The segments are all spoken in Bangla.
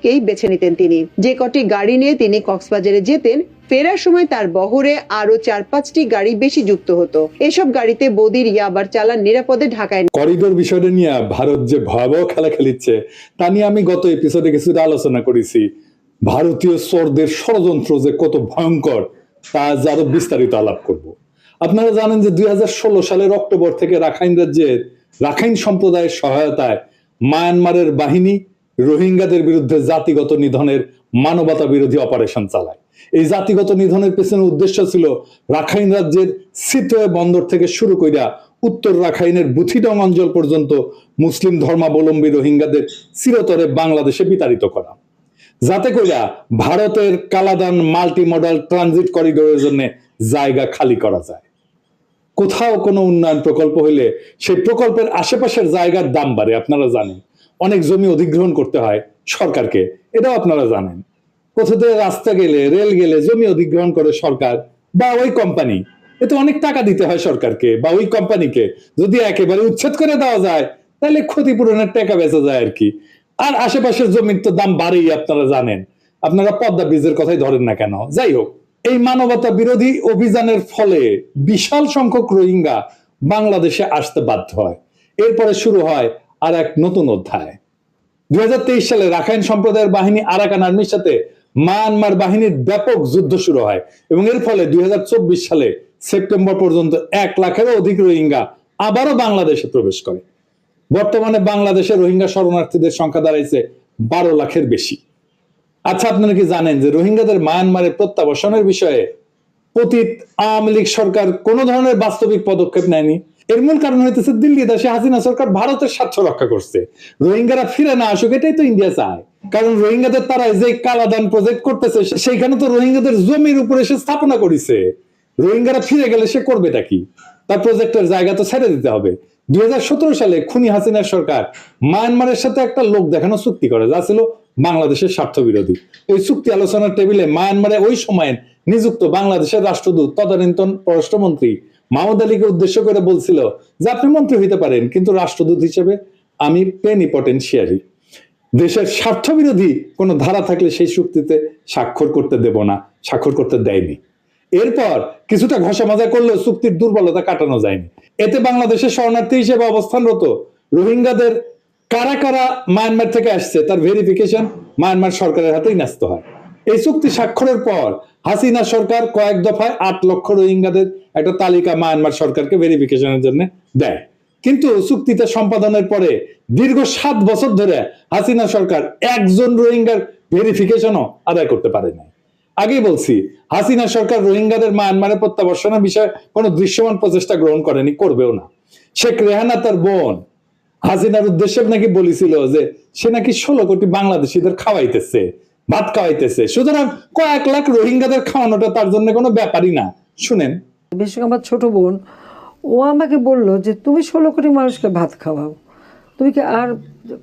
পথকেই বেছে নিতেন তিনি। যে কটি গাড়ি নিয়ে তিনি কক্সবাজারে যেতেন, ফেরার সময় তার বহরে আরও চার পাঁচটি গাড়ি বেশি যুক্ত হতো। এসব গাড়িতে বদির ইয়াবার চালান নিরাপদে ঢাকায় করিডোর বিষয়টা নিয়ে ভারত যে ভয়াবহ খেলা খেলিচ্ছে, তা নিয়ে আমি গত এপিসোডে কিছুটা আলোচনা করেছি। ভারতীয় চোরদের ষড়যন্ত্র যে কত ভয়ঙ্কর, তা আরও বিস্তারিত আলাপ করব। আপনারা জানেন যে দুই হাজার ষোলো সালের অক্টোবর থেকে রাখাইন রাজ্যের রাখাইন সম্প্রদায়ের সহায়তায় মায়ানমারের বাহিনী রোহিঙ্গাদের বিরুদ্ধে জাতিগত নিধনের মানবতা বিরোধী অপারেশন চালায়। এই জাতিগত নিধনের পেছনে উদ্দেশ্য ছিল রাখাইন রাজ্যের সিতোয়ে বন্দর থেকে শুরু কইরা উত্তর রাখাইনের বুথিডং অঞ্চল পর্যন্ত মুসলিম ধর্মাবলম্বী রোহিঙ্গাদের চিরতরে বাংলাদেশে বিতাড়িত করা। যাতে কইরা ভারতের কালাদান মাল্টি মডেল ট্রানজিট করিডোরের জন্য জায়গা খালি করা যায়। কোথাও কোনো উন্নয়ন প্রকল্প হইলে সেই প্রকল্পের আশেপাশের জায়গার দাম বাড়ে, আপনারা জানেন। অনেক জমি অধিগ্রহণ করতে হয় সরকারকে, এটাও আপনারা জানেন। কোথাতে রাস্তা গেলে, রেল গেলে জমি অধিগ্রহণ করে সরকার বা ওই কোম্পানি এতে অনেক টাকা দিতে হয় সরকারকে বা ওই কোম্পানিকে যদি একেবারে উচ্ছেদ করে দেওয়া যায়, তাহলে ক্ষতিপূরণের টাকা বেঁচে যায় আর কি। আর আশেপাশের জমির তো দাম বাড়েই, আপনারা জানেন। আপনারা পদ্মা ব্রিজের কথাই ধরেন না কেন? যাই হোক, এই মানবতা বিরোধী অভিযানের ফলে বিশাল সংখ্যক রোহিঙ্গা বাংলাদেশে আসতে বাধ্য হয়। এরপরে শুরু হয় আর এক নতুন অধ্যায়। দুই হাজার তেইশ সালে রাখাইন সম্প্রদায়ের বাহিনী আরাকান আর্মির সাথে মায়ানমার বাহিনীর ব্যাপক যুদ্ধ শুরু হয় এবং এর ফলে দুই সালে সেপ্টেম্বর পর্যন্ত এক লাখেরও অধিক রোহিঙ্গা আবারও বাংলাদেশে প্রবেশ করে। বর্তমানে বাংলাদেশে রোহিঙ্গা শরণার্থীদের সংখ্যা দাঁড়াইছে বারো লাখের বেশি। আচ্ছা আপনারা কি জানেন যে রোহিঙ্গাদের মায়ানমারে প্রত্যাবাসনের বিষয়ে পতিত আওয়ামী লীগ সরকার কোন ধরনের বাস্তবিক পদক্ষেপ নেয়নি? এর মূল কারণ হইতেছে দিল্লি দেশে হাসিনা সরকার ভারতের স্বার্থ রক্ষা করছে। রোহিঙ্গারা ফিরে না আসুক, এটাই তো ইন্ডিয়া চায়। কারণ রোহিঙ্গাদের তারা যে কালাদান প্রজেক্ট করতেছে সেইখানে তো রোহিঙ্গাদের জমির উপরে সে স্থাপনা করেছে। রোহিঙ্গারা ফিরে গেলে সে করবেটা কি? তার প্রজেক্টের জায়গা তো ছেড়ে দিতে হবে। দুই হাজার সতেরো সালে খুনি হাসিনার সরকার মায়ানমারের সাথে একটা লোক দেখানো চুক্তি করে, যা ছিল বাংলাদেশের স্বার্থ বিরোধী ওই চুক্তি আলোচনার টেবিলে মায়ানমারে ওই সময়ের নিযুক্ত বাংলাদেশের রাষ্ট্রদূত, তদানীন্তন পররাষ্ট্রমন্ত্রী মাহমুদ আলীকে উদ্দেশ্য করে বলছিল যে আপনি মন্ত্রী হইতে পারেন, কিন্তু রাষ্ট্রদূত হিসেবে আমি পেনি পটেন্সিয়ারি দেশের স্বার্থ বিরোধী কোনো ধারা থাকলে সেই চুক্তিতে স্বাক্ষর করতে দেব না, স্বাক্ষর করতে দেয়নি। এরপর কিছুটা ঘষা মাজা করলেও চুক্তির দুর্বলতা কাটানো যায়নি। এতে বাংলাদেশের শরণার্থী হিসেবে অবস্থানরত রোহিঙ্গাদের কারা কারা মায়ানমার থেকে আসছে, তার ভেরিফিকেশন মায়ানমার সরকারের হাতেই ন্যস্ত হয়। এই চুক্তি স্বাক্ষরের পর হাসিনা সরকার কয়েক দফায় আট লক্ষ রোহিঙ্গাদের একটা তালিকা মায়ানমার সরকারকে ভেরিফিকেশনের জন্য দেয়। কিন্তু চুক্তিটা সম্পাদনের পরে দীর্ঘ সাত বছর ধরে হাসিনা সরকার একজন রোহিঙ্গার ভেরিফিকেশনও আদায় করতে পারে নাই। আগেই বলছি, হাসিনা সরকার রোহিঙ্গাদের মায়ানমারে প্রত্যাবর্ষণের বিষয়ে কোনো দৃশ্যমান প্রচেষ্টা গ্রহণ করেনি, করবেও না। শেখ রেহানা তার বোন, হাসিনার উদ্দেশ্যে নাকি বলেছিল যে সে নাকি ষোলো কোটি বাংলাদেশিদের খাওয়াইতেছে। ভাত খাওয়াইতেছে। সুতরাং কয়েক লাখ রোহিঙ্গাদের খাওয়ানোটা তার জন্য কোনো ব্যাপারই না। শুনেন। বিশেষ করে আমার ছোট বোন ও আমাকে বলল যে তুমি ষোলো কোটি মানুষকে ভাত খাওয়াও। তুমি কি আর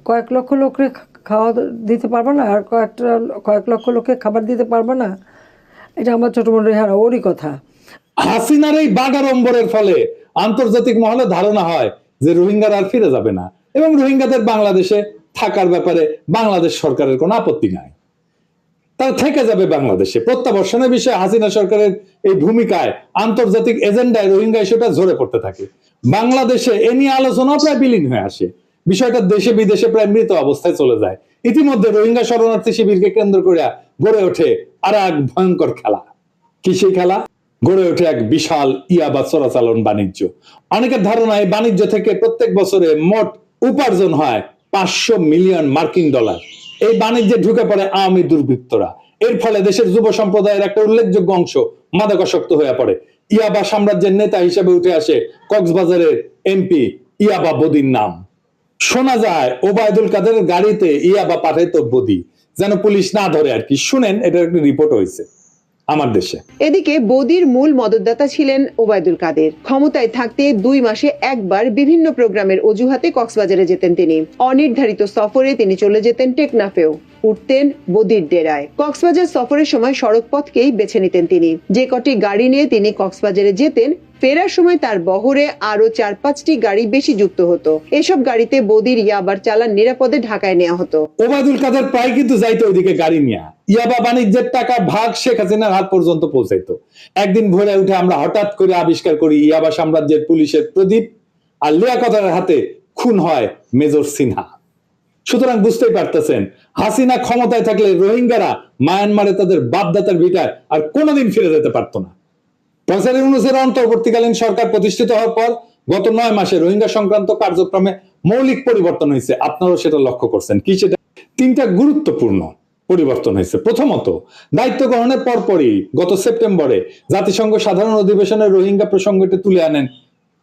কয়েক লক্ষ লোককে খাওয়া দিতে পারবে না? আর কয়েকটা কয়েক লক্ষ লোককে খাবার দিতে পারবে না? এটা আমার ছোট বোন রেহানা ওরই কথা। হাসিনার এই বাগাড়ম্বরের ফলে আন্তর্জাতিক মহলে ধারণা হয় যে রোহিঙ্গারা আর ফিরে যাবে না। এবং রোহিঙ্গাদের বাংলাদেশে থাকার ব্যাপারে বাংলাদেশ সরকারের কোনো আপত্তি নাই। তারা থেকে যাবে বাংলাদেশে। প্রত্যাবর্ষণের বিষয়ে হাসিনা সরকারের এই ভূমিকায় আন্তর্জাতিক এজেন্ডায় রোহিঙ্গা ইস্যুটা ঝরে পড়তে থাকে। বাংলাদেশে এ নিয়ে আলোচনা প্রায় বিলীন হয়ে আসে। বিষয়টা দেশে বিদেশে প্রায় মৃত অবস্থায় চলে যায়। ইতিমধ্যে রোহিঙ্গা শরণার্থী শিবিরকে কেন্দ্র করে গড়ে ওঠে আর এক ভয়ঙ্কর খেলা। কি সেই খেলা? গড়ে ওঠে এক বিশাল ইয়াবা চোরাচালন বাণিজ্য। অনেকের ধারণা এই বাণিজ্য থেকে প্রত্যেক বছরে মোট উপার্জন হয় পাঁচশো মিলিয়ন মার্কিন ডলার। এই বাণিজ্যে ঢুকে পড়ে আওয়ামী দুর্বৃত্তরা। এর ফলে দেশের যুব সম্প্রদায়ের একটা উল্লেখযোগ্য অংশ মাদকাসক্ত হয়ে পড়ে। ইয়াবা সাম্রাজ্যের নেতা হিসেবে উঠে আসে কক্সবাজারের এমপি ইয়াবা বদির নাম। শোনা যায়, ওবায়দুল কাদের গাড়িতে ইয়াবা পাঠাইত বদি, যেন পুলিশ না ধরে আর কি। শুনেন, এটার একটা রিপোর্ট হয়েছে। আমার দেশে। এদিকে বদির মূল মদতদাতা ছিলেন ওবায়দুল কাদের। ক্ষমতায় থাকতে দুই মাসে একবার বিভিন্ন প্রোগ্রামের অজুহাতে কক্সবাজারে যেতেন তিনি। অনির্ধারিত সফরে তিনি চলে যেতেন টেকনাফেও। উঠতেন বদির ডেরায়। কক্সবাজার সফরের সময় সড়ক পথকেই বেছে নিতেন তিনি। যে কটি গাড়ি নিয়ে তিনি কক্সবাজারে যেতেন ফেরার সময় তার বহরে আরও চার পাঁচটি গাড়ি বেশি যুক্ত হতো। এসব গাড়িতে বদির ইয়াবার চালান নিরাপদে ঢাকায় নেওয়া হতো। ওবায়দুল কাদের প্রায় কিন্তু যাইতো ওইদিকে গাড়ি নিয়ে। ইয়াবা বাণিজ্যের টাকা ভাগ শেখ হাসিনার হাত পর্যন্ত পৌঁছাইতো। একদিন ভোরে উঠে আমরা হঠাৎ করে আবিষ্কার করি ইয়াবা সাম্রাজ্যের পুলিশের প্রদীপ আর লিয়াকতের হাতে খুন হয় মেজর সিনহা। সুতরাং বুঝতেই পারতেছেন, হাসিনা ক্ষমতায় থাকলে রোহিঙ্গারা মায়ানমারে তাদের বাপদাতার ভিটায় আর কোনোদিন ফিরে যেতে পারতো না। প্রফেসর ইউনুসের অন্তর্বর্তীকালীন সরকার প্রতিষ্ঠিত হওয়ার পর গত নয় মাসে রোহিঙ্গা সংক্রান্ত কার্যক্রমে মৌলিক পরিবর্তন হয়েছে। আপনারাও সেটা লক্ষ্য করছেন। কি সেটা? তিনটা গুরুত্বপূর্ণ পরিবর্তন হয়েছে। প্রথমত, দায়িত্ব গ্রহণের পরপরই গত সেপ্টেম্বরে জাতিসংঘ সাধারণ অধিবেশনে রোহিঙ্গা প্রসঙ্গটি তুলে আনেন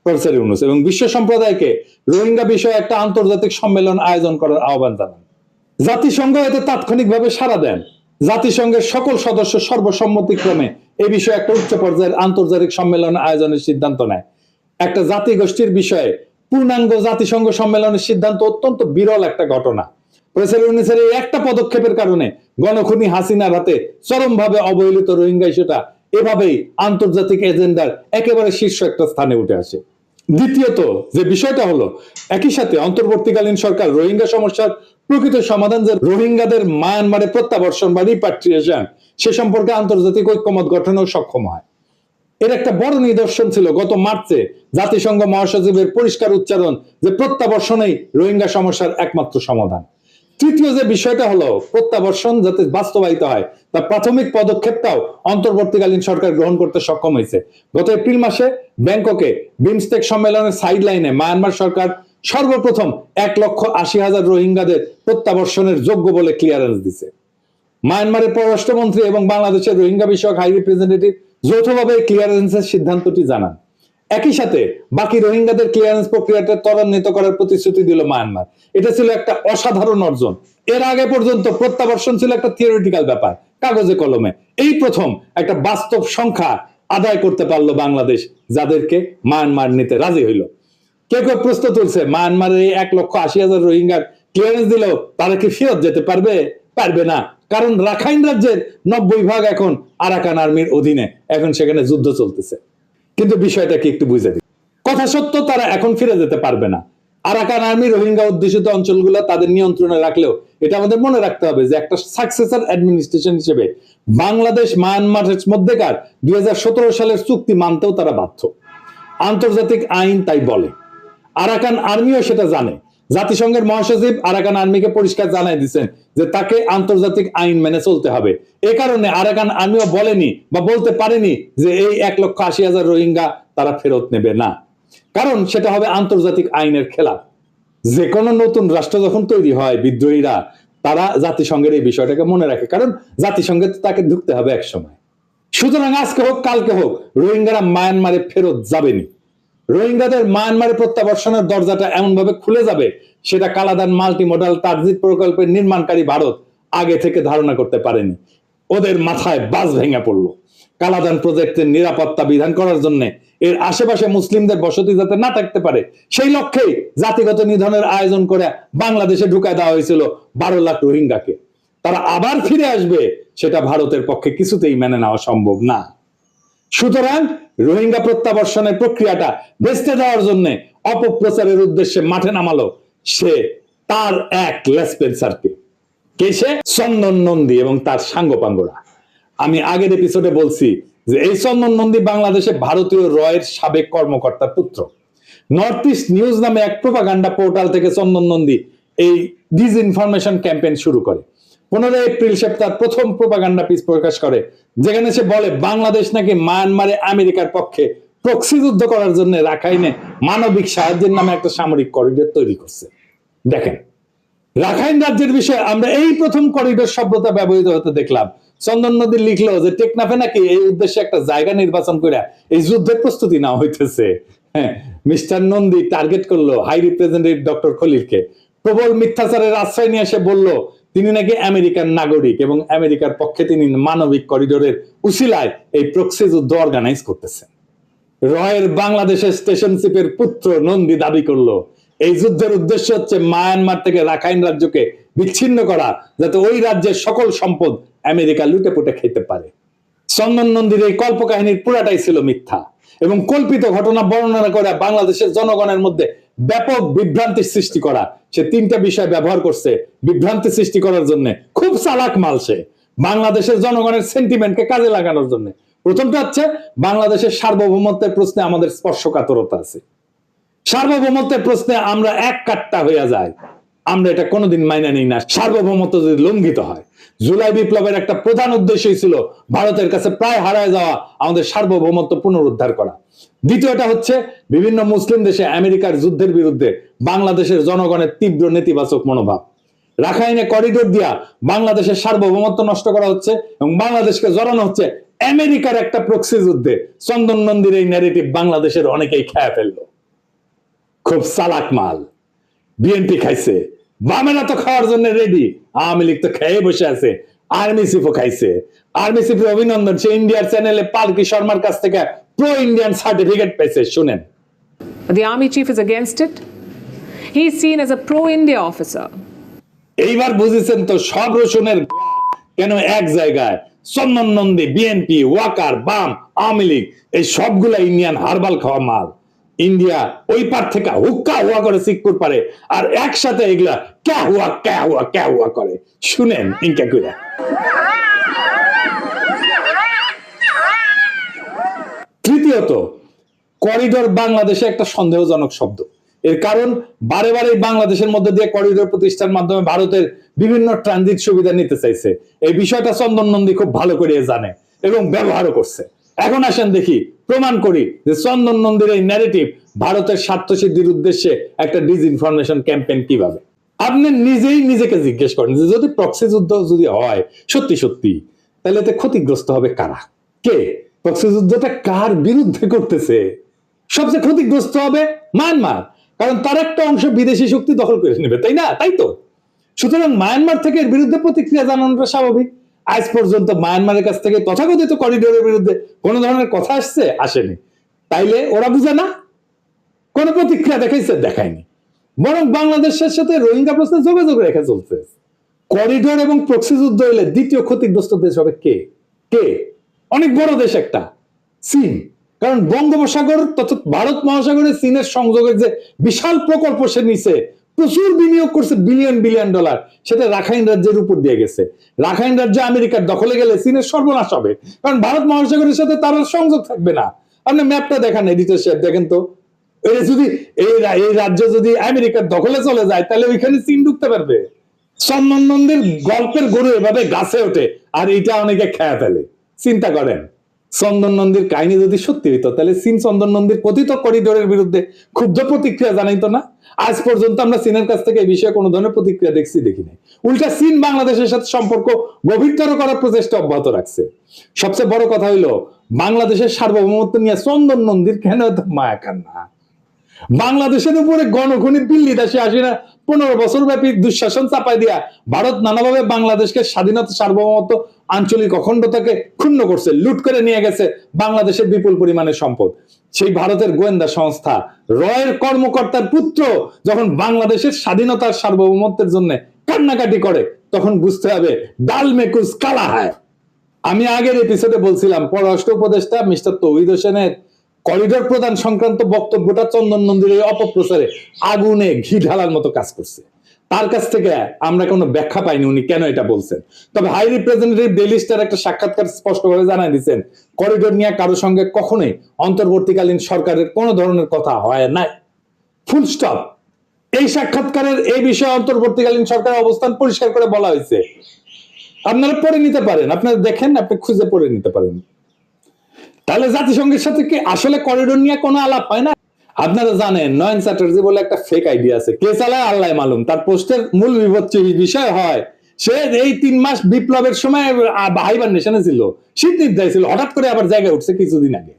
প্রফেসর ইউনুস এবং বিশ্ব সম্প্রদায়কে রোহিঙ্গা বিষয়ে একটা আন্তর্জাতিক সম্মেলন আয়োজন করার আহ্বান জানান। জাতিসংঘ এতে তাৎক্ষণিকভাবে সাড়া দেন। জাতিসংঘের সকল সদস্য সর্বসম্মতিক্রমে এ বিষয়ে একটা উচ্চ পর্যায়ের আন্তর্জাতিক সম্মেলন আয়োজনের সিদ্ধান্ত নেয়। একটা জাতিগোষ্ঠীর বিষয়ে পূর্ণাঙ্গ জাতিসংঘ সম্মেলনের সিদ্ধান্ত অত্যন্ত বিরল একটা ঘটনা। ইউনুসের এই একটা পদক্ষেপের কারণে গণখুনি হাসিনার হাতে চরমভাবে অবহেলিত রোহিঙ্গা ইস্যুটা এভাবেই আন্তর্জাতিক এজেন্ডার একেবারে শীর্ষ একটা স্থানে উঠে আসে। দ্বিতীয়ত যে বিষয়টা হলো, একই সাথে অন্তর্বর্তীকালীন সরকার রোহিঙ্গা সমস্যার প্রকৃত সমাধান যে রোহিঙ্গাদের মায়ানমারে প্রত্যাবর্ষণ বা রিপাট্রিয়েশন সে সম্পর্কে আন্তর্জাতিক ঐক্যমত গঠনেও সক্ষম হয়। এর একটা বড় নিদর্শন ছিল গত মার্চে জাতিসংঘ মহাসচিবের পরিষ্কার উচ্চারণ যে প্রত্যাবর্ষণেই রোহিঙ্গা সমস্যার একমাত্র সমাধান। তৃতীয় যে বিষয়টা হলো প্রত্যাবর্ষণ যাতে বাস্তবায়িত হয় তার প্রাথমিক পদক্ষেপটাও অন্তর্বর্তীকালীন সরকার গ্রহণ করতে সক্ষম হয়েছে। গত এপ্রিল মাসে ব্যাংককে বিমস্টেক সম্মেলনের সাইড লাইনে মায়ানমার সরকার সর্বপ্রথম এক লক্ষ আশি হাজার রোহিঙ্গাদের প্রত্যাবর্ষণের যোগ্য বলে ক্লিয়ারেন্স দিছে। মায়ানমারের পররাষ্ট্রমন্ত্রী এবং বাংলাদেশের রোহিঙ্গা বিষয়ক হাই রিপ্রেজেন্টেটিভ যৌথভাবে ক্লিয়ারেন্সের সিদ্ধান্তটি জানান। একই সাথে বাকি রোহিঙ্গাদের ক্লিয়ারেন্স প্রক্রিয়াটা ত্বরান্বিত করার প্রতিশ্রুতি দিল মায়ানমার। এটা ছিল একটা অসাধারণ অর্জন। এর আগে পর্যন্ত প্রত্যাবর্ষণ ছিল একটা থিওরিটিক্যাল ব্যাপার, কাগজে কলমে। এই প্রথম একটা বাস্তব সংখ্যা আদায় করতে পারল বাংলাদেশ, যাদেরকে মায়ানমার নিতে রাজি হইল। কেউ কেউ প্রশ্ন তুলছে? মায়ানমারের এক লক্ষ আশি হাজার রোহিঙ্গার ক্লিয়ারেন্স দিল তারা কি ফেরত যেতে পারবে? পারবে না। কারণ রাখাইন রাজ্যের নব্বই ভাগ এখন আরাকান আর্মির অধীনে। এখন সেখানে যুদ্ধ চলতেছে। কিন্তু বিষয়টা কি একটু বুঝে দিই। কথা সত্য, তারা এখন ফিরে যেতে পারবে না। আরাকান আর্মি রোহিঙ্গা অধ্যুষিত অঞ্চলগুলো তাদের নিয়ন্ত্রণে রাখলেও এটা আমাদের মনে রাখতে হবে যে একটা সাকসেসর অ্যাডমিনিস্ট্রেশন হিসেবে বাংলাদেশ মায়ানমারের মধ্যেকার দুই হাজার সতেরো সালের চুক্তি মানতেও তারা বাধ্য। আন্তর্জাতিক আইন তাই বলে। আরাকান আর্মিও সেটা জানে। জাতিসংঘের মহাসচিব আরাকান আর্মিকে পরিষ্কার জানাই দিচ্ছেন যে তাকে আন্তর্জাতিক আইন মেনে চলতে হবে। এ কারণে আরাকান আর্মিও বলেনি বা বলতে পারেনি যে এই এক লক্ষ আশি হাজার রোহিঙ্গা তারা ফেরত নেবে না। কারণ সেটা হবে আন্তর্জাতিক আইনের খেলা। যে কোনো নতুন রাষ্ট্র যখন তৈরি হয় বিদ্রোহীরা, তারা জাতিসংঘের এই বিষয়টাকে মনে রাখে। কারণ জাতিসংঘে তো তাকে ঢুকতে হবে এক সময় সুতরাং আজকে হোক, কালকে হোক, রোহিঙ্গারা মায়ানমারে ফেরত যাবেনি। রোহিঙ্গাদের মায়ানমারে প্রত্যাবর্ষণের দরজাটা এমন ভাবে খুলে যাবে, সেটা কালাদান মাল্টি মডাল তারজিদ প্রকল্পের নির্মাণকারী ভারত আগে থেকে ধারণা করতে পারেনি। ওদের মাথায় বাস ভেঙে পড়ল। কালাদান প্রজেক্টের নিরাপত্তা বিধান করার জন্য এর আশেপাশে মুসলিমদের বসতি যাতে না থাকতে পারে, সেই লক্ষ্যেই জাতিগত নিধনের আয়োজন করে বাংলাদেশে ঢুকায় দেওয়া হয়েছিল বারো লাখ রোহিঙ্গাকে। তারা আবার ফিরে আসবে, সেটা ভারতের পক্ষে কিছুতেই মেনে নেওয়া সম্ভব না। সুতরাং রোহিঙ্গা প্রত্যাবর্ষণের প্রক্রিয়াটা ভেস্তে দেওয়ার জন্য অপপ্রচারের উদ্দেশ্যে মাঠে নামালো সে তার এক লেসপেন্সারকে কে সে? চন্দন নন্দী এবং তার সাঙ্গপাঙ্গরা। আমি আগের এপিসোডে বলছি যে এই চন্দন নন্দী বাংলাদেশে ভারতীয় রয়ের সাবেক কর্মকর্তার পুত্র। নর্থ ইস্ট নিউজ নামে এক প্রোপাগান্ডা পোর্টাল থেকে চন্দন নন্দী এই ডিজ ইনফরমেশন ক্যাম্পেইন শুরু করে। পনেরোই এপ্রিল সে তার প্রথম প্রোপাগান্ডা পিস প্রকাশ করে, যেখানে সে বলে, বাংলাদেশ নাকি মায়ানমারে আমেরিকার পক্ষে প্রক্সি যুদ্ধ করার জন্য রাখাইনে মানবিক সাহায্যের নামে একটা সামরিক করিডোর তৈরি করছে। দেখেন, রাখাইন রাজ্যের বিষয়ে আমরা এই প্রথম করিডোর শব্দটা ব্যবহৃত হতে দেখলাম। চন্দন নদী লিখলো যে, টেকনাফে নাকি এই উদ্দেশ্যে একটা জায়গা নির্বাচন করে এই যুদ্ধের প্রস্তুতি নেওয়া হইতেছে। হ্যাঁ মিস্টার নন্দী টার্গেট করল হাই রিপ্রেজেন্টেটিভ ডক্টর খলিলকে। প্রবল মিথ্যাচারের আশ্রয় নিয়ে এসে বলল তিনি নাকি আমেরিকান নাগরিক এবং আমেরিকার পক্ষে তিনি মানবিক করিডোরের উসিলায় এই প্রক্সি যুদ্ধ অর্গানাইজ করতেছেন। রয়ের বাংলাদেশের স্টেশনশিপের পুত্র নন্দী দাবি করল, এই যুদ্ধের উদ্দেশ্য হচ্ছে মায়ানমার থেকে রাখাইন রাজ্যকে বিচ্ছিন্ন করা, যাতে ওই রাজ্যের সকল সম্পদ আমেরিকা লুটে পুটে খেতে পারে। চন্দন নন্দীর এই কল্পকাহিনীর পুরাটাই ছিল মিথ্যা এবং কল্পিত ঘটনা বর্ণনা করে বাংলাদেশের জনগণের মধ্যে ব্যাপক বিভ্রান্তির সৃষ্টি করা। সে তিনটা বিষয় ব্যবহার করছে বিভ্রান্তি সৃষ্টি করার জন্য। খুব চালাক মাল সে। বাংলাদেশের জনগণের সেন্টিমেন্টকে কাজে লাগানোর জন্য। প্রথমটা হচ্ছে, বাংলাদেশের সার্বভৌমত্বের প্রশ্নে আমাদের স্পর্শকাতরতা আছে। সার্বভৌমত্বের প্রশ্নে আমরা এক কাট্টা হইয়া যাই। আমরা এটা কোনোদিন মাইনে নিই না। সার্বভৌমত্ব যদি লঙ্ঘিত হয় জুলাই বিপ্লবের একটা প্রধান উদ্দেশ্যই ছিল ভারতের কাছে প্রায় হারায় যাওয়া আমাদের সার্বভৌমত্ব পুনরুদ্ধার করা। দ্বিতীয়টা হচ্ছে বিভিন্ন মুসলিম দেশে আমেরিকার যুদ্ধের বিরুদ্ধে বাংলাদেশের জনগণের তীব্র নেতিবাচক মনোভাব। রাখাইনে করিডোর দিয়া বাংলাদেশের সার্বভৌমত্ব নষ্ট করা হচ্ছে এবং বাংলাদেশকে জড়ানো হচ্ছে আমেরিকার একটা প্রক্সি যুদ্ধে। চন্দন নন্দীর এই ন্যারেটিভ বাংলাদেশের অনেকেই খেয়ে ফেলল। খুব চালাক মাল। বিএনপি খাইছে। বামেরা তো খাওয়ার জন্য রেডি আওয়ামী লীগ তো খেয়ে বসে আছে। আর্মি চিফও খাইছে। আর্মি চিফের অভিনন্দন সে ইন্ডিয়ার চ্যানেলে পালকি শর্মার কাছ থেকে প্রো ইন্ডিয়ান সার্টিফিকেট পেয়েছে শুনেন। The army chief is against it. He's seen as a pro India officer. এইবার বুঝেছেন তো সব রসুনের কেন এক জায়গায়? চন্দন নন্দী বিএনপি ওয়াকার বাম আওয়ামী লীগ এই সবগুলা ইন্ডিয়ান হারবাল খাওয়া মাল। ইন্ডিয়া ওই পার থেকে হুক্কা হুয়া করে সিকুর পারে, আর একসাথে এগুলা ক্যা হুয়া ক্যা হুয়া ক্যা হুয়া করে। শুনেন, ইনকা করে তৃতীয়ত, করিডোর বাংলাদেশে একটা সন্দেহজনক শব্দ। এর কারণ, বারে বারে বাংলাদেশের মধ্যে দিয়ে করিডোর প্রতিষ্ঠার মাধ্যমে ভারতের বিভিন্ন ট্রানজিট সুবিধা নিতে চাইছে। এই বিষয়টা চন্দন নন্দী খুব ভালো করে জানে এবং ব্যবহারও করছে। এখন আসেন দেখি, প্রমাণ করি যে চন্দন নন্দীর এই ন্যারেটিভ ভারতের স্বার্থ সিদ্ধির উদ্দেশ্যে একটা ডিসইনফরমেশন ক্যাম্পেইন কীভাবে? আপনি নিজেই নিজেকে জিজ্ঞেস করেন যে যদি প্রক্সি যুদ্ধ যদি হয়, সত্যি সত্যি, তাহলে এতে ক্ষতিগ্রস্ত হবে কারা? কে? প্রক্সি যুদ্ধটা কার বিরুদ্ধে করতেছে? সবচেয়ে ক্ষতিগ্রস্ত হবে মায়ানমার কারণ তার একটা অংশ বিদেশি শক্তি দখল করে নেবে, তাই না? তাই তো? সুতরাং মায়ানমার থেকে এর বিরুদ্ধে প্রতিক্রিয়া জানানোটা স্বাভাবিক। আজ পর্যন্ত মায়ানমারের কাছ থেকে তথাকথিত করিডোরের বিরুদ্ধে কোনো ধরনের কথা আসছে? আসেনি। তাইলে ওরা বুঝে না? কোনো প্রতিক্রিয়া দেখাইছে? দেখায়নি। বরং বাংলাদেশের সাথে রোহিঙ্গা প্রশ্নে যোগাযোগ রেখে চলছে। করিডোর এবং প্রক্সি যুদ্ধ হইলে দ্বিতীয় ক্ষতিগ্রস্ত দেশ হবে কে? কে? অনেক বড় দেশ একটা, চীন। কারণ বঙ্গোপসাগর তথা ভারত মহাসাগরে চীনের সংযোগের যে বিশাল প্রকল্প সে নিছে প্রচুর বিনিয়োগ করছে বিলিয়ন বিলিয়ন ডলার সেটা রাখাইন রাজ্যের উপর দিয়ে গেছে। রাখাইন রাজ্য আমেরিকার দখলে গেলে চীনের সর্বনাশ হবে। কারণ ভারত মহাসাগরের সাথে তার সংযোগ থাকবে না। আপনি ম্যাপটা দেখান এডিটর সাহেব দেখেন তো। এই যদি এই এই রাজ্য যদি আমেরিকার দখলে চলে যায়, তাহলে ওইখানে চীন ঢুকতে পারবে। চন্দন নন্দীর গল্পের গরু এভাবে গাছে ওঠে, আর এটা অনেকে খেয়ে ফেলে। চিন্তা করেন। চন্দন নন্দীর কাহিনী যদি সত্যি হইতো, তাহলে চীন চন্দন নন্দীর কথিত করিডোরের বিরুদ্ধে ক্ষুব্ধ প্রতিক্রিয়া জানাইতো না? আজ পর্যন্ত আমরা চীনের কাছ থেকে এই বিষয়ে কোনো ধরনের প্রতিক্রিয়া দেখছি, দেখি নাই। উল্টা চীন বাংলাদেশের সাথে সম্পর্ক গভীরতর করার প্রচেষ্টা অব্যাহত রাখছে। সবচেয়ে বড় কথা হইল, বাংলাদেশের সার্বভৌমত্ব নিয়ে চন্দন নন্দীর কেন এত মায়া কান্না? বাংলাদেশের উপরে গণখনি দিল্লি দাসে আসে না পনেরো বছর ব্যাপী দুঃশাসন চাপাই দিয়া ভারত নানাভাবে বাংলাদেশকে স্বাধীনতা সার্বভৌমত্ব আঞ্চলিক অখণ্ডতাকে ক্ষুণ্ণ করছে, লুট করে নিয়ে গেছে বাংলাদেশের বিপুল পরিমাণের সম্পদ। সেই ভারতের গোয়েন্দা সংস্থা রয়ের কর্মকর্তার পুত্র যখন বাংলাদেশের স্বাধীনতার সার্বভৌমত্বের জন্য কান্নাকাটি করে, তখন বুঝতে হবে ডাল মেকুস কালা হয়। আমি আগের এপিসোডে বলছিলাম, পররাষ্ট্র উপদেষ্টা মিস্টার তৌহিদ হোসেনের করিডোর প্রদান সংক্রান্ত বক্তব্যটা চন্দন নন্দীর এই অপপ্রচারে আগুনে ঘি ঢালার মতো কাজ করছে। তার কাছ থেকে আমরা কোনো ব্যাখ্যা পাইনি উনি কেন এটা বলছেন। তবে হাই রিপ্রেজেন্টেটিভ ডেলি স্টার একটা সাক্ষাৎকার স্পষ্টভাবে জানাই দিচ্ছেন করিডোর নিয়ে কারোর সঙ্গে কখনোই অন্তর্বর্তীকালীন সরকারের কোনো ধরনের কথা হয় নাই। ফুল স্টপ এই সাক্ষাৎকারের এই বিষয়ে অন্তর্বর্তীকালীন সরকারের অবস্থান পরিষ্কার করে বলা হয়েছে। আপনারা পড়ে নিতে পারেন, আপনারা দেখেন, আপনি খুঁজে পড়ে নিতে পারেন। তাহলে জাতিসংঘের সাথে কি আসলে করিডোর নিয়ে কোনো আলাপ হয় না? আপনারা জানেন, নয়ন চ্যাটার্জি বলে একটা ফেক আইডিয়া আছে। কে চালায় আল্লাহ মালুম। তার পোস্টের মূল বিপদ বিষয় হয়, সে এই তিন মাস বিপ্লবের সময় হাইবার নেশনে ছিল। শীত নির্দায় ছিল। হঠাৎ করে আবার জায়গায় উঠছে কিছুদিন আগে।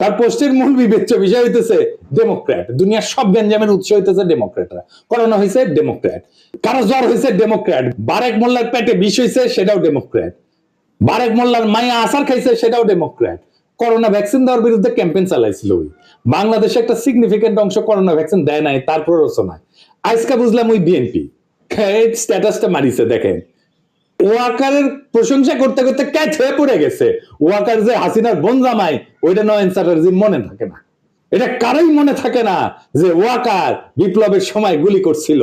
তার পোস্টের মূল বিবেচ্য বিষয় হইতেছে ডেমোক্র্যাট দুনিয়ার সব গ্যাঞ্জামের উৎস হইতেছে ডেমোক্র্যাটরা করোনা হয়েছে ডেমোক্র্যাট কারও জ্বর হয়েছে ডেমোক্র্যাট বারেক মোল্লার পেটে বিষ হয়েছে সেটাও ডেমোক্র্যাট বারেক মোল্লার মায়া আসার খাইছে, সেটাও ডেমোক্র্যাট করোনা ভ্যাকসিন দেওয়ার বিরুদ্ধে ক্যাম্পেইন চালাইছিল ওই। বাংলাদেশে একটা সিগনিফিকেন্ট অংশ করোনা ভ্যাকসিন দেয় নাই, তার প্ররোচনায়। আজকে বুঝলাম ওই বিএনপি স্ট্যাটাসটা মারিছে, দেখেন। ওয়াকারের প্রশংসা করতে করতে ক্যাচ হয়ে পড়ে গেছে। ওয়াকার যে হাসিনার বোন জামাই, ওইটা নয়ন চ্যাটার্জি মনে থাকে না। এটা কারোই মনে থাকে না যে ওয়াকার বিপ্লবের সময় গুলি করছিল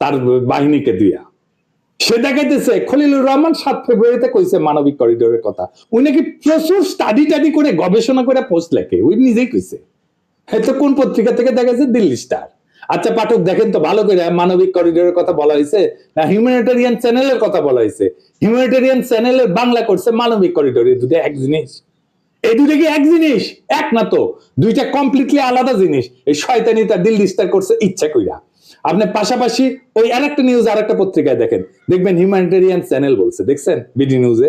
তার বাহিনীকে দিয়া। সে দেখাইতেছে, খলিলুর রহমান সাত ফেব্রুয়ারিতে কইছে মানবিক করিডোরের কথা। উনি নাকি প্রচুর স্টাডি টাডি করে, গবেষণা করে পোস্ট লেখে। উনি নিজেই কইছে। হয়তো কোন পত্রিকা থেকে দেখাচ্ছে দিল্লি স্টার আচ্ছা পাঠক, দেখেন তো, ভালো করে মানবিক করিডোরের কথা বলা হয়েছে না হিউম্যানিটেরিয়ান চ্যানেলের কথা বলা হয়েছে হিউম্যানিটেরিয়ান চ্যানেলের বাংলা করছে মানবিক করিডোর, এই দুটো এক জিনিস। এই দুটো কি এক জিনিস? এক না তো, দুইটা কমপ্লিটলি আলাদা জিনিস। এই শয়তানি তার দিল্লি স্টার করছে, ইচ্ছা কইরা। আপনি পাশাপাশি ওই আরেকটা নিউজ আর একটা পত্রিকায় দেখেন। দেখবেন হিউম্যানিটেরিয়ান চ্যানেল বলছে, দেখছেন? বিডি নিউজে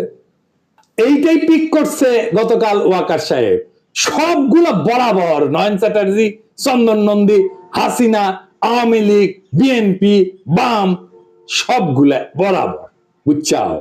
এইটাই পিক করছে গতকাল ওয়াকার সাহেব। সবগুলো বরাবর, নয়ন চ্যাটার্জি, চন্দন নন্দী, হাসিনা, আওয়ামী লীগ বিএনপি বাম, সবগুলা বরাবর। বুঝছাও?